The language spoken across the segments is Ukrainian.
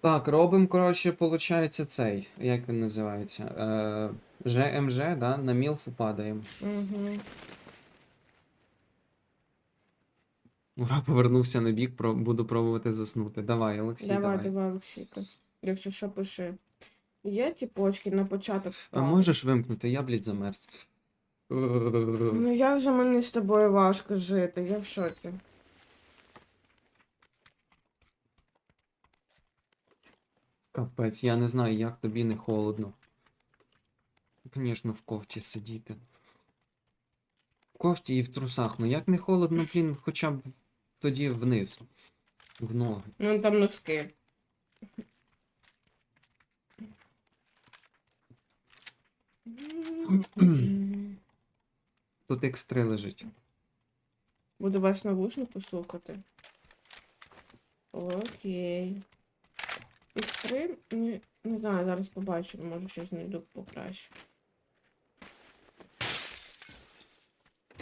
Так, робимо, коротше, виходить цей. Як він називається? Е, ЖМЖ, да? На мілфу падаємо. Угу. Ура, повернувся на бік, про... буду пробувати заснути. Давай, Олексій, Давай, давай. давай, Олексійка. Якщо що, пиши. Є тіпочки на початок А можеш вимкнути, я, блядь, замерз. Ну як же мені з тобою важко жити, я в шокі. Капець, я не знаю, як тобі не холодно. Звісно, в кофті сидіти. В кофті і в трусах. Ну як не холодно, блін, хоча б тоді вниз. В ноги. Ну там носки. Тут X3 лежить. Буду вас навушно послухати. Окей. X3, не, не знаю, зараз побачу, може щось знайду покраще.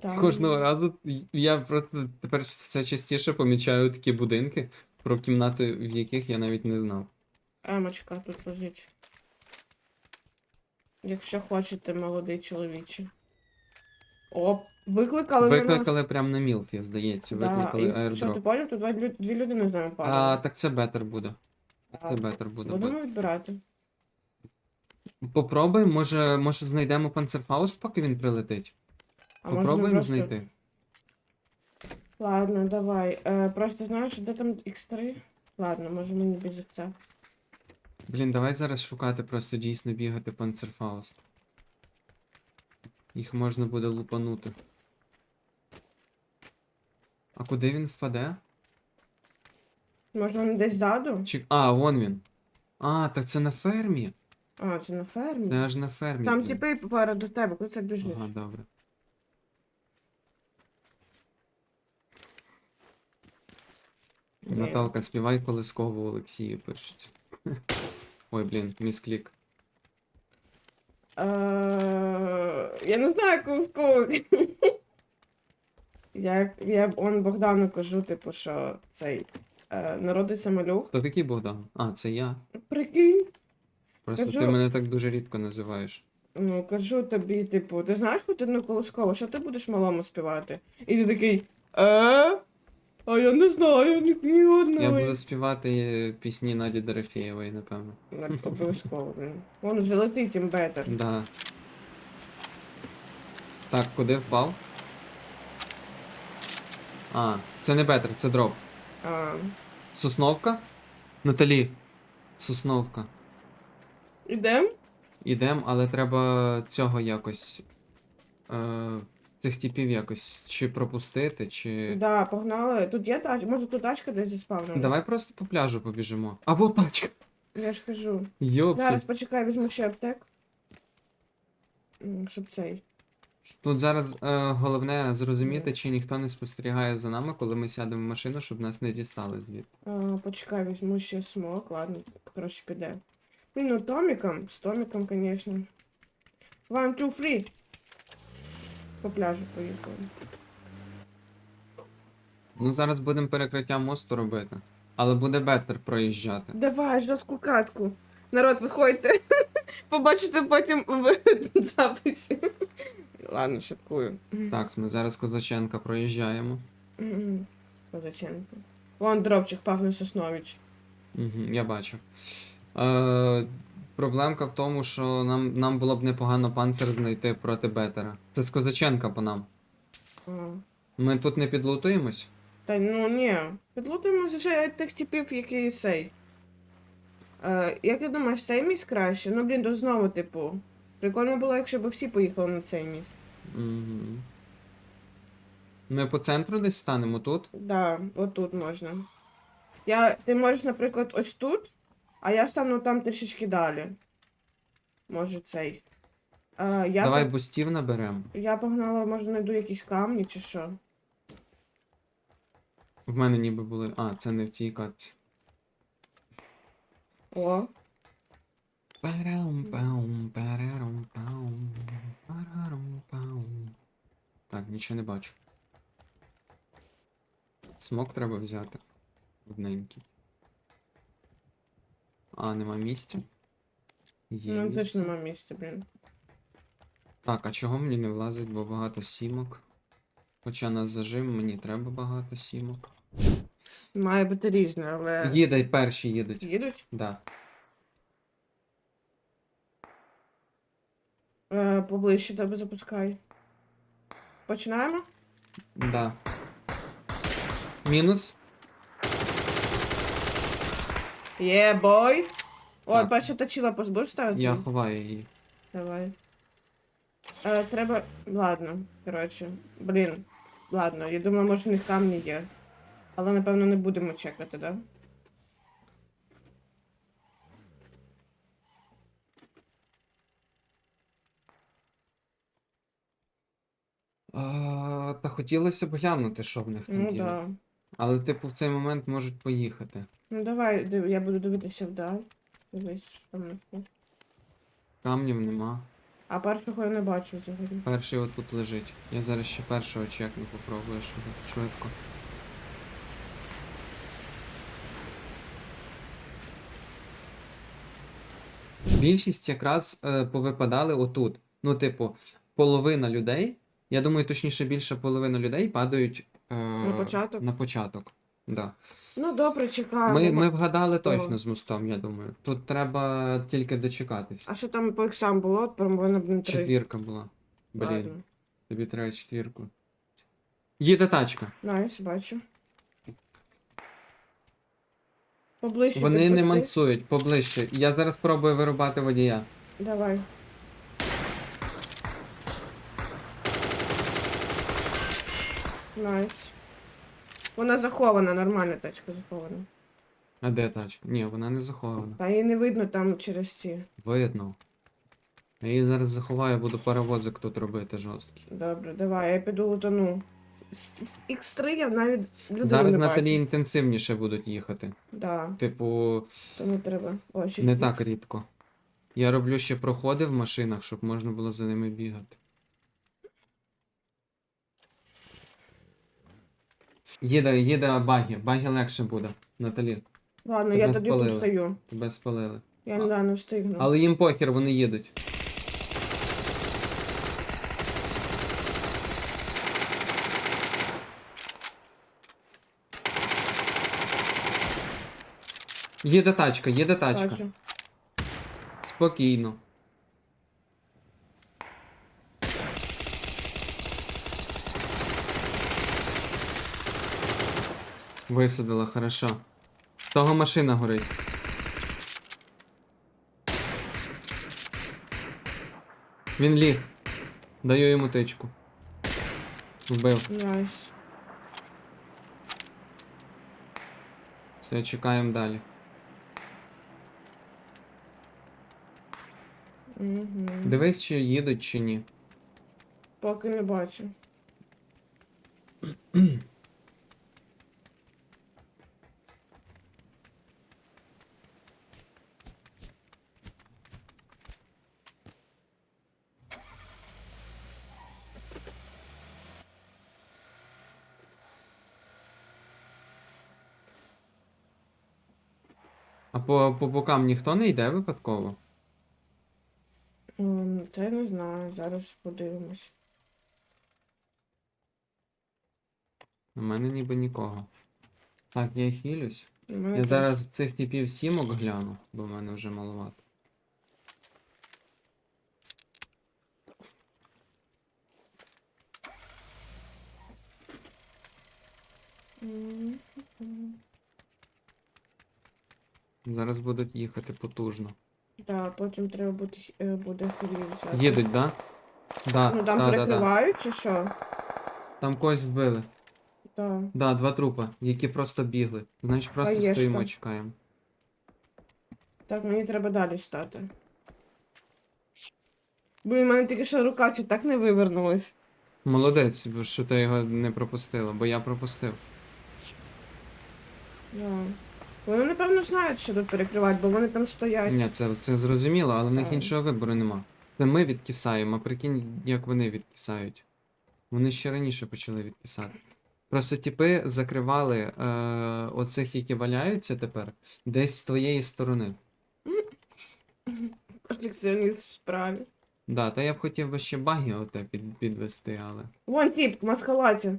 Там... Кожного разу я просто тепер все частіше помічаю такі будинки, про кімнати, в яких я навіть не знав. Емочка тут лежить. Якщо хочете, молодий чоловіче. О, викликали. Викликали прямо на Мілфі, здається, Да, викликали і, Що ти аердроп. поняв? Тут дві людини з нами А, так це бетер буде. Це бетер буде. Будемо відбирати. Попробуй, може, може знайдемо панцерфауст, поки він прилетить. А може ми Попробуємо просто... знайти. Ладно, давай. Е, просто знаєш, де там X3? Ладно, може мені без X. Блін, давай зараз шукати, просто дійсно бігати панцерфауст. Їх можна буде лупанути. А куди він впаде? Може він десь ззаду? Чи... А, вон він. А, так це на фермі. А, це на фермі. Це аж на фермі. Там блін. типи попереду тебе, куди ти біжиш? Ага, добре. Ні. Наталка, співай колискову Олексію пишуть. Ой, блін, місклік. Е, Я не знаю, коли скоро. Я, я он Богдану кажу, типу, що цей е, народиться малюк. Хто такий Богдан? А, це я. Прикинь. Просто Кажу- ти мене так дуже рідко називаєш. Ну, кажу тобі, типу, ти знаєш одну колоскову, що ти будеш малому співати? І ти такий. Е? А я не знаю, ні, ні одної. Я буду співати е, пісні Наді Дорофєєвої, напевно. Ну, Обов'язково, блін. Вон вже летить їм бетер. Да. Так, куди впав? А, це не бетер, це дроп. А, Сосновка? Наталі. Сосновка. ідем? Ідем, але треба цього якось. Е, цих типів якось чи пропустити, чи. Да, погнали. Тут є тачка, може тут тачка десь заспавнена? Давай просто по пляжу побіжимо. Або тачка. Я ж кажу. Йопки. Зараз почекай, візьму ще аптек. Щоб цей. Тут зараз е, головне зрозуміти, чи ніхто не спостерігає за нами, коли ми сядемо в машину, щоб нас не дістали звідти. А, почекай, візьму ще смок, ладно, коротше піде. Блін, ну Томіком, з Томіком, звісно. One, two, three. По пляжу поїхали. Ну, зараз будемо перекриття мосту робити. Але буде бетер проїжджати. Давай, жорстку катку. Народ, виходьте. Побачите потім в записі. Ладно, шуткую. Так, ми зараз Козаченка проїжджаємо. Мгм. Козаченко. Вон дропчик Павло Соснович. Угу, я бачу. Е, проблемка в тому, що нам, нам було б непогано панцир знайти проти бетера. Це з Козаченка по нам. А. Ми тут не підлутуємось? Та ну ні. Підлутуємо вже тих типів, які сей. Е, як ти думаєш, цей міст краще? Ну, блін, то знову, типу. Прикольно було, якщо б всі поїхали на цей міст. Угу. Ми по центру десь станемо тут. Да, отут можна. Я, ти можеш, наприклад, ось тут, а я стану там трішечки далі. Може цей. Е, я, Давай по- бустів наберемо. я погнала, може, знайду якісь камні чи що. В мене ніби були. А, це не в тій катці. О, Парам-пам, парарам-пам, парарам-пам. Так, нічого не бачу. Смок треба взяти. Одненький. А, нема місця. Є Ну, місце. точно нема місця, блін. Так, а чого мені не влазить, бо багато сімок. Хоча на зажим мені треба багато сімок. Має бути різне, але. Їдай, перші їдуть. Їдуть? Да. Е, поближче тебе запускай. Починаємо? Да. Мінус. Є, бой! О, Так. бачу, точила позбуш ставити? Я ховаю її. Давай. Е, треба. Ладно, коротше. Блін. Ладно, я думаю, може в них камні є. Але напевно не будемо чекати, да? А, та хотілося б глянути, що в них там Ну є. да. Але, типу, в цей момент можуть поїхати. Ну давай, див, я буду дивитися вдаль. Дивись, що там в них. Камнів нема. А першого я не бачу взагалі. Перший отут лежить. Я зараз ще першого чекну, попробую швид- швидко. Більшість якраз е, повипадали отут. Ну, типу, половина людей, я думаю, точніше, більше половина людей падають е, На початок? На початок. Да. Ну добре, чекаємо. Ми, ми вгадали того. точно з мостом, я думаю. Тут треба тільки дочекатись. А що там по іксам було? Повинно б не три. Четвірка була. Блін, Ладно. тобі треба четвірку. Їде тачка. Найс, бачу. Поближче. Вони не мансують поближче. Я зараз спробую вирубати водія. Давай. Найс. Вона захована, нормальна тачка захована. А де тачка? Ні, вона не захована. Та її не видно там через ці. Видно. Я її зараз заховаю, буду паровозик тут робити жорсткий. Добре, давай, я піду лутану. З з X3 я навіть людину Зараз не Наталі бачу. інтенсивніше будуть їхати. Да, Типу, тому треба. О, ще не так рідко. Я роблю ще проходи в машинах, щоб можна було за ними бігати. Їде, їде багі. Багі легше буде, Наталі. Ладно, Тебе я тоді тут стою. Тебе спалили. Я не, да, не встигну. Але їм похер, вони їдуть. Їде тачка, їде тачка. Бачу. Спокійно. Висадила, хорошо. Того машина горить. Він ліг. Даю йому тичку. Вбив. Найс. Все, чекаємо далі. Угу. Дивись, чи їдуть, чи ні. Поки не бачу. А по, по бокам ніхто не йде випадково? Ем, Це я не знаю, зараз подивимось. У мене ніби нікого. Так, я хилюсь. У мене Я теж. зараз цих типів сімок гляну, бо в мене вже маловато. М, м. Зараз будуть їхати потужно. Да, потім треба буде, е, буде хилів взяти. Їдуть, да? Да, Ну там да, да, да. чи що? Там когось вбили. Да. Да, два трупа, які просто бігли. Значить, просто Хаєшка. стоїмо, чекаємо. Так, мені треба далі стати. Блін, в мене тільки що рука чи так не вивернулась. Молодець, бо що ти його не пропустила, бо я пропустив. Да. Вони, напевно, знають, що тут перекривати, бо вони там стоять. Ні, це, це зрозуміло, але в них Так. іншого вибору нема. Це ми відкисаємо, а прикинь, як вони відкисають. Вони ще раніше почали відкисати. Просто типи закривали е, оцих, які валяються тепер, десь з твоєї сторони. Перфекціоніст в справі. Да, та я б хотів би ще баги оте під, підвести, але. Вон тип, в маскалаті.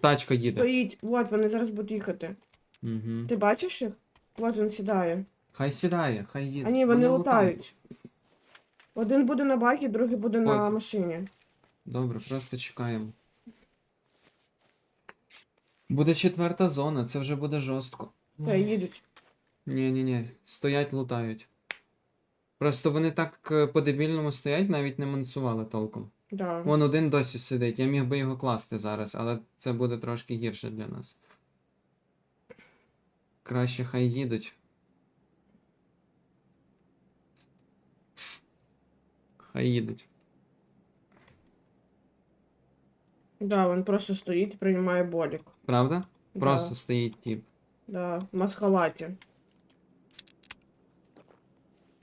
Тачка їде. Стоїть. Вот вони зараз будуть їхати. Угу. Ти бачиш їх? Вот він сідає. Хай сідає, хай їде. А ні, вони лутають. Один буде на бакі, другий буде на машині. Добре, просто чекаємо. Буде четверта зона, це вже буде жорстко. Та їдуть. Ні, ні, ні, стоять, лутають. Просто вони так е, по-дебільному стоять, навіть не мансували толком. Да. Вон один досі сидить, я міг би його класти зараз, але це буде трошки гірше для нас. Краще хай їдуть. Хай їдуть. Да, він просто стоїть і приймає болік. Правда? Да. Просто стоїть тіп. Да, в маскалаті.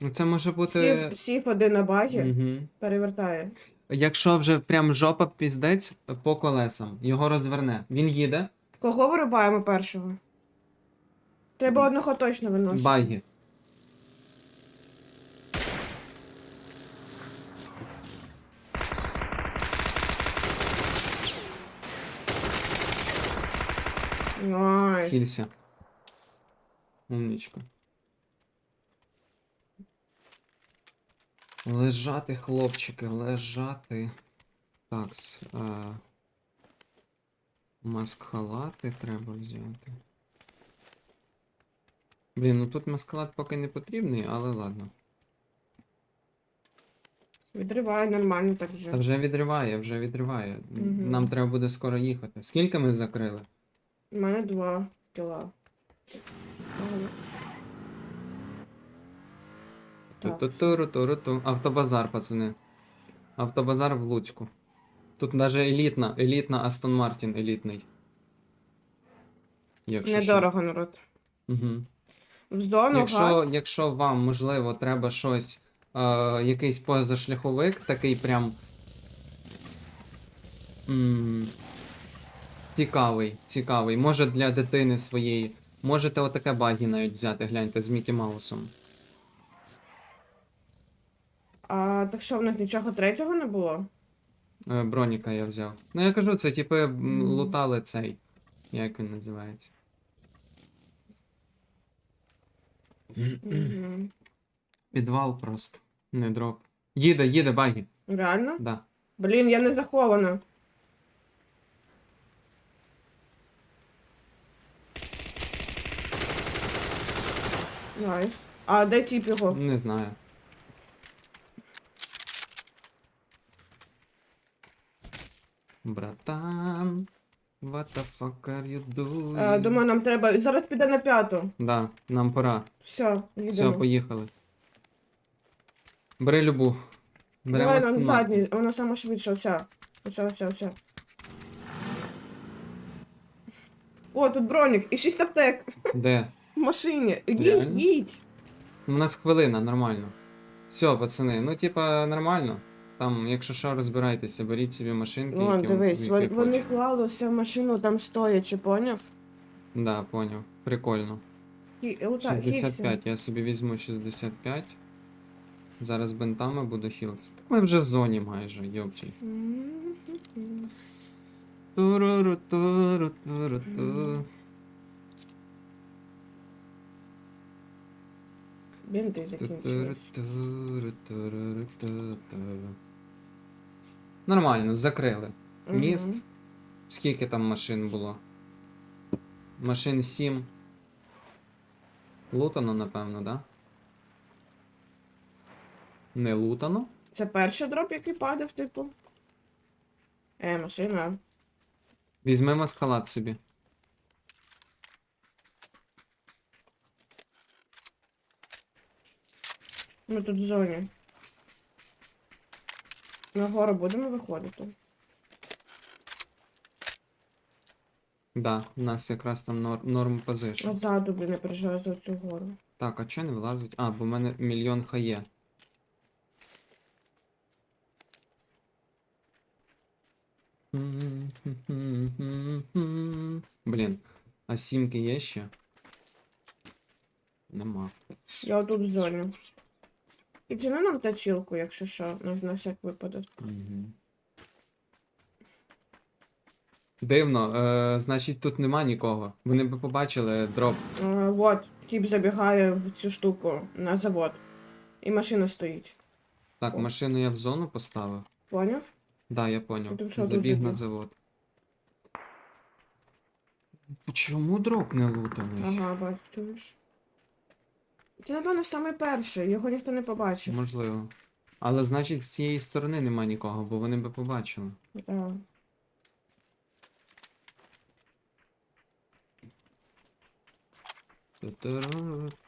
Ну це може бути. Сів, сів один на багі, Угу. перевертає. Якщо вже прям жопа піздець по колесам, його розверне. Він їде, Кого вирубаємо першого? Треба одного точно виносити. Найс. Кілься. Умнічка. Лежати, хлопчики, лежати. Так, а... маскалати треба взяти. Блін, ну тут маскалат поки не потрібний, але ладно. Відриває нормально так вже. Та вже. відриває, вже відриває. Мгм. Нам треба буде скоро їхати. Скільки ми закрили? У мене два. Ага. Так. Ту-ту-туру-туру-ту. Автобазар, пацани. Автобазар в Луцьку. Тут навіть елітна, елітна Астон Мартін елітний. Якщо Недорого, народ. Угу. В зону Якщо, газ. якщо вам, можливо, треба щось, е, якийсь позашляховик, такий прям. м, цікавий, цікавий. Може для дитини своєї. Можете отаке багі навіть взяти, гляньте, з Мікі Маусом. А так що в них нічого третього не було? Е, Броніка я взяв. Ну я кажу, це типи м, Мгм. лутали цей. Як він називається? Підвал просто. Не дроп. Їде, їде багі. Реально? Да. Блін, я не захована. Найс. А де тип його? Не знаю. Братан. What the fuck are you doing? Е, думаю, нам треба. Зараз піде на п'яту. Да, нам пора. Все, Все, їдемо. поїхали. Бери любу. Беремо Давай нам Астон задній, вона сама швидше, оця. Оця, оця, оця. О, тут бронік і шість аптек Де? в машині. Їдь, Реально? їдь. У нас хвилина, нормально. Все, пацани, ну типа нормально. Там, якщо що, розбирайтеся, беріть собі машинки, Вон, які вам- дивись, які вони хочете. клали все в машину там стоячи, поняв? Да, поняв. Прикольно. Лута- хілься. 65, я собі візьму 65. Зараз бентами буду хілитися. Так Ми вже в зоні майже, йопчий. Туру, туру, ту. Бінти Туру, закінчились. туру, туру, туру, туру. Нормально, закрили. Міст. Мгм. Скільки там машин було? Машин 7. Лутано, напевно, да? Не лутано? Це перший дроп, який падав, типу. Е, машина. Візьмемо скалат собі. Ми тут в зоні. Нагору будемо виходити. Да, у нас якраз там нор- норм позишн. Назаду, блін, не переживаю за цю гору. Так, а чого не вилазить? А, бо в мене мільйон хає. Блін, а сімки є ще? Нема. Я тут в зоні. Піджени нам тачілку, якщо що, на, на всяк випадок. Угу. Дивно, е, значить тут нема нікого. Вони б побачили дроп. Е, вот, тіп забігає в цю штуку на завод. І машина стоїть. Так, О. машину я в зону поставив. Поняв? Да, я поняв. Ну, що тут Забіг на забіг? завод. Чому дроп не лутаний? Ага, бачу, Це, напевно, саме перший, його ніхто не побачив. Можливо. Але значить з цієї сторони нема нікого, бо вони би побачили. Да.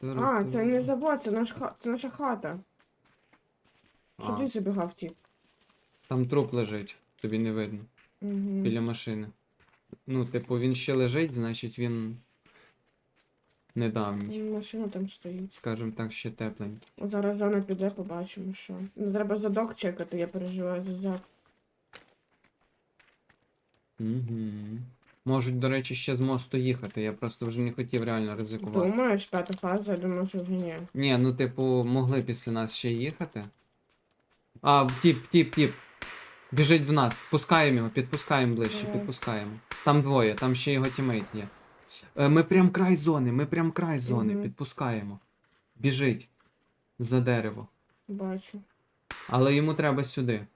А, це не завод, це, наш ха... це наша хата. Сюди забігав тіп. Там труп лежить, тобі не видно. Угу. Біля машини. Ну, типу, він ще лежить, значить він недавній. Машина там стоїть. Скажем так, ще тепленький. Зараз зона піде, побачимо, що. Ну, треба задок чекати, я переживаю за зак. Угу. Можуть, до речі, ще з мосту їхати, я просто вже не хотів реально ризикувати. Думаєш, п'ята фаза, я думаю, що вже ні. Ні, ну типу, могли після нас ще їхати. А, тіп, тіп, тіп. Біжить до нас. Пускаємо його, підпускаємо ближче, підпускаємо. Там двоє, там ще його тімейт є. Е, Ми прям край зони, ми прям край зони, Мгм. підпускаємо. Біжить. За дерево. Бачу. Але йому треба сюди.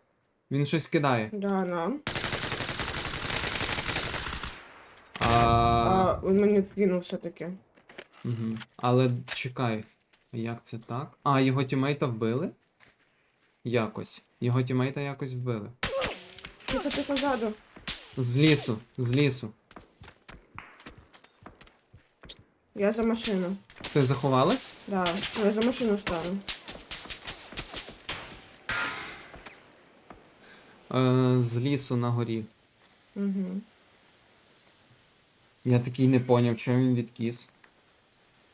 Він щось кидає. Да, нам. А... А, він мені кинув все-таки. Угу. Але чекай, як це так? А, його тімейта вбили? Якось. Його тімейта якось вбили. Тихо, ти позаду. З лісу, з лісу. Я за машину. Ти заховалась? Да, я за машину стану. Е, з лісу на горі. Угу. Я такий не поняв, чому він відкіс.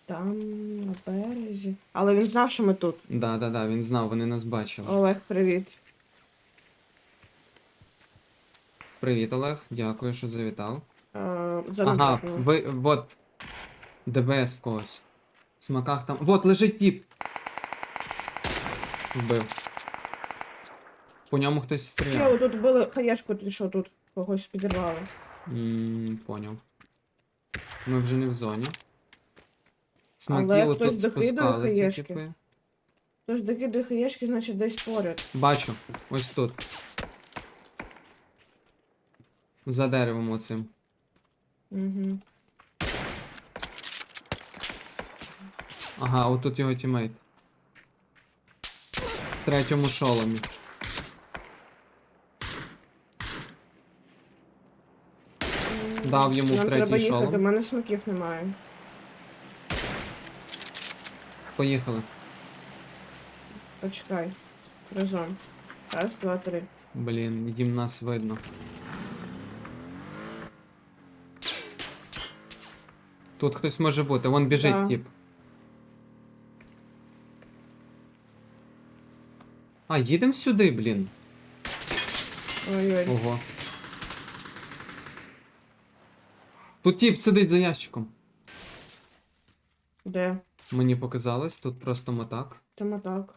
Там на березі. Але він знав, що ми тут. Да, да, да, він знав, вони нас бачили. Олег, привіт. Привіт, Олег, дякую, що завітав. А, зону Ага, ви, вот. ДБС в когось. В смаках там. Вот, лежить тіп. Вбив. По ньому хтось стріляв. тут були хаєшку, ти що тут когось підірвали. Ммм, поняв. Ми вже не в зоні. Смаки Але отут хтось докидує спускали ті хаєшки. типи. Тож докидує хаєшки, значить десь поряд. Бачу, ось тут. За деревом оцим. Угу. Ага, отут його тімейт. В третьому шоломі. Дав йому в Нам третій треба їхати, шолом. у мене смаків немає. Поїхали. Почекай. Разом. Раз, два, три. Блін, їм нас видно. Тут хтось може бути, вон біжить Да. тип. А, їдемо сюди, блін. Ой-ой. Ого. Тут тип сидить за ящиком. Де? Мені показалось, тут просто мотак. Там так.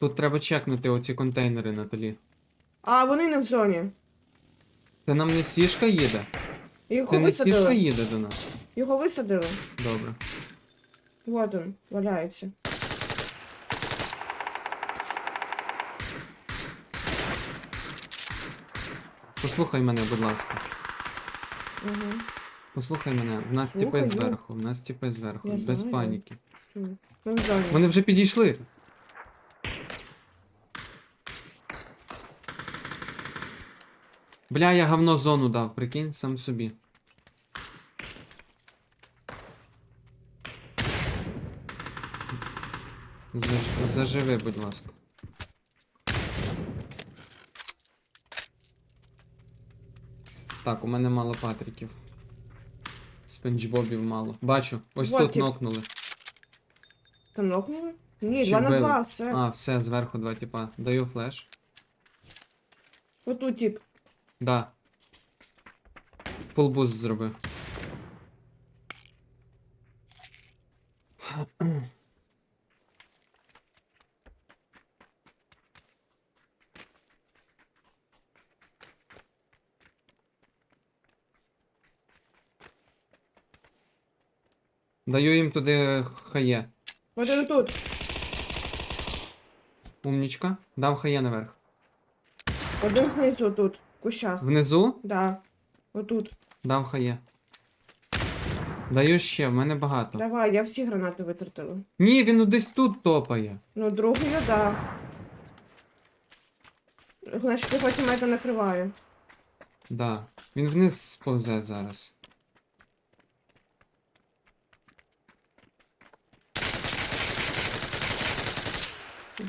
Тут треба чекнути оці контейнери, Наталі. А, вони не в зоні. Це нам не сішка їде? Його Це не сішка висадили. їде до нас. Його висадили. Добре. Вот він, валяється. Послухай мене, будь ласка. Угу. Послухай мене, в нас Слухаю. зверху, в нас тіпи зверху, Я без знаю. паніки. В зоні. Вони вже підійшли. Бля, я говно зону дав, прикинь, сам собі. Заж- Заживи, будь ласка. Так, у мене мало патриків. Спенджбобів мало. Бачу, ось Вот тут тип. нокнули. Там нокнули? Ні, Чи два на вбили? два, все. А, все, зверху два типа. Даю флеш. Отут тип. Да. Фулбуст зроби. Даю їм туди хає. Один тут. Умнічка. Дав хає наверх. Один знизу тут. В кущах. Внизу Да. Отут. дав хає. Даю ще, в мене багато. Давай, я всі гранати витратила. Ні, він десь тут топає. Ну, другий я да. Значить, ти потім мене накриває. Да. Він вниз сповзе зараз.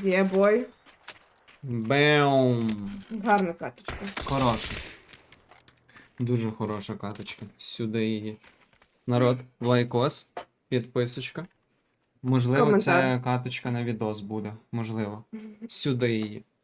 Є бой. Беум. Гарна каточка. Хороша. Дуже хороша каточка. Сюди її. Народ, лайкос, підписочка. Можливо, це Коментар. каточка на відос буде. Можливо. Сюди її.